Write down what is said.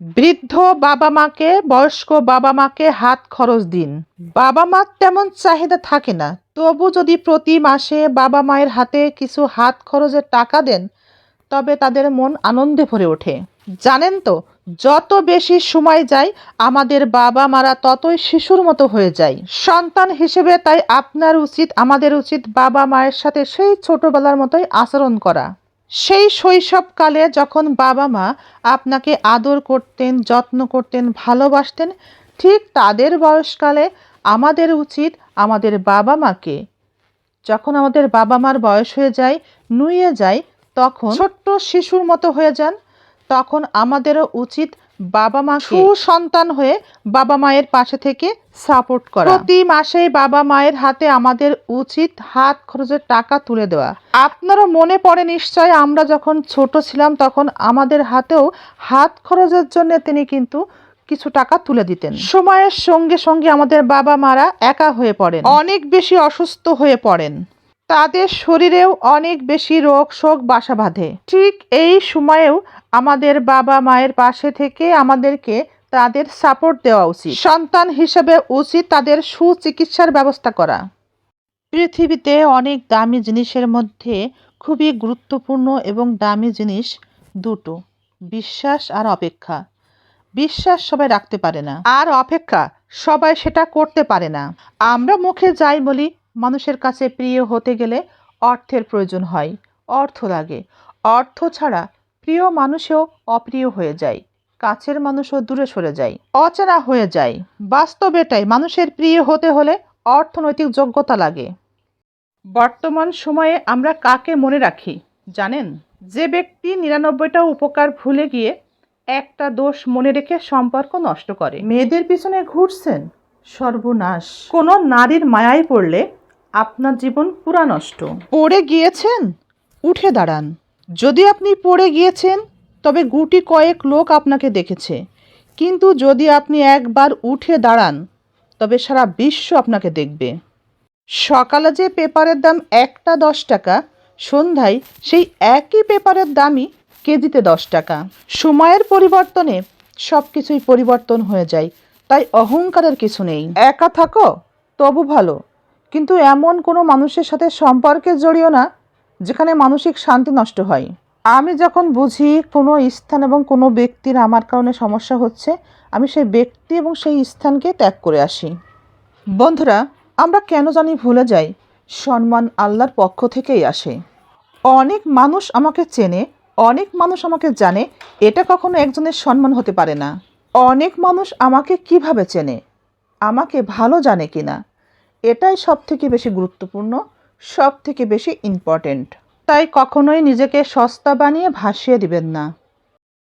বৃদ্ধ বাবা মাকে বয়স্ক বাবা মাকে হাত খরচ দিন। বাবা মার তেমন চাহিদা থাকে না। তবু যদি প্রতি মাসে বাবা মায়ের হাতে কিছু হাত খরচের টাকা দেন, তবে তাদের মন আনন্দে ভরে ওঠে। জানেন তো, যত বেশি সময় যায়, আমাদের বাবা মারা ততই শিশুর মতো হয়ে যায়। সন্তান হিসেবে তাই আপনার উচিত, আমাদের উচিত বাবা মায়ের সাথে সেই ছোটবেলার মতোই আচরণ করা। সেই শৈশবকালে যখন বাবা মা আপনাকে আদর করতেন, যত্ন করতেন, ভালোবাসতেন, ঠিক তাদের বয়সকালে আমাদের উচিত আমাদের বাবা মাকে। যখন আমাদের বাবা মার বয়স হয়ে যায় নুয়ে যায়, তখন ছোট্ট শিশুর মতো হয়ে যান। তখন আমাদেরও উচিত বাবা মা সুসন্তান হয়ে বাবা মায়ের পাশে থেকে সাপোর্ট করা। প্রতি মাসে বাবা মায়ের হাতে আমাদের উচিত হাত খরচের টাকা তুলে দেওয়া। আপনারও মনে পড়ে নিশ্চয় আমরা যখন ছোট ছিলাম তখন আমাদের হাতেও হাত খরচের জন্য তিনি কিন্তু কিছু টাকা তুলে দিতেন। সময়ের সঙ্গে সঙ্গে আমাদের বাবা মারা একা হয়ে পড়েন। অনেক বেশি অসুস্থ হয়ে পড়েন। তাদের শরীরেও অনেক বেশি রোগ শোক বাসা বাঁধে। ঠিক এই সময়েও আমাদের বাবা মায়ের পাশে থেকে আমাদেরকে তাদের সাপোর্ট দেওয়া উচিত। সন্তান হিসেবে উচিত তাদের সুচিকিৎসার ব্যবস্থা করা। পৃথিবীতে অনেক দামি জিনিসের মধ্যে খুবই গুরুত্বপূর্ণ এবং দামি জিনিস দুটো, বিশ্বাস আর অপেক্ষা। বিশ্বাস সবাই রাখতে পারে না। আর অপেক্ষা, সবাই সেটা করতে পারে না। আমরা মুখে যাই বলি মানুষের কাছে প্রিয় হতে গেলে অর্থের প্রয়োজন হয়, অর্থ লাগে। অর্থ ছাড়া প্রিয় মানুষও অপ্রিয় হয়ে যায়, কাছের মানুষও দূরে সরে যায়, অচেনা হয়ে যায়। বাস্তব এটাই, মানুষের প্রিয় হতে হলে অর্থনৈতিক যোগ্যতা লাগে। বর্তমান সময়ে আমরা কাকে মনে রাখি, জানেন? যে ব্যক্তি নিরানব্বইটা উপকার ভুলে গিয়ে একটা দোষ মনে রেখে সম্পর্ক নষ্ট করে। মেয়েদের পিছনে ঘুরছেন? সর্বনাশ। কোনো নারীর মায়ায় পড়লে আপনার জীবন পুরা নষ্ট। পড়ে গিয়েছেন? উঠে দাঁড়ান। যদি আপনি পড়ে গিয়েছেন, তবে গুটি কয়েক লোক আপনাকে দেখেছে। কিন্তু যদি আপনি একবার উঠে দাঁড়ান, তবে সারা বিশ্ব আপনাকে দেখবে। সকালে যে পেপারের দাম একটা দশ টাকা, সন্ধ্যায় সেই একই পেপারের দামই কেজিতে দশ টাকা। সময়ের পরিবর্তনে সব কিছুই পরিবর্তন হয়ে যায়, তাই অহংকারের কিছু নেই। একা থাকো, তবু ভালো। কিন্তু এমন কোনো মানুষের সাথে সম্পর্কে জড়িও না, যেখানে মানসিক শান্তি নষ্ট হয়। আমি যখন বুঝি কোনো স্থান এবং কোনো ব্যক্তির আমার কারণে সমস্যা হচ্ছে, আমি সেই ব্যক্তি এবং সেই স্থানকে ত্যাগ করে আসি। বন্ধুরা, আমরা কেন জানি ভুলে যাই, সম্মান আল্লাহর পক্ষ থেকেই আসে। অনেক মানুষ আমাকে চেনে, অনেক মানুষ আমাকে জানে, এটা কখনো একজনের সম্মান হতে পারে না। অনেক মানুষ আমাকে কীভাবে চেনে, আমাকে ভালো জানে কিনা এটাই সব থেকে বেশি গুরুত্বপূর্ণ সব থেকে বেশি ইম্পর্ট্যান্ট তাই কখনোই নিজেকে সস্তা বানিয়ে ভাসিয়ে দিবেন না।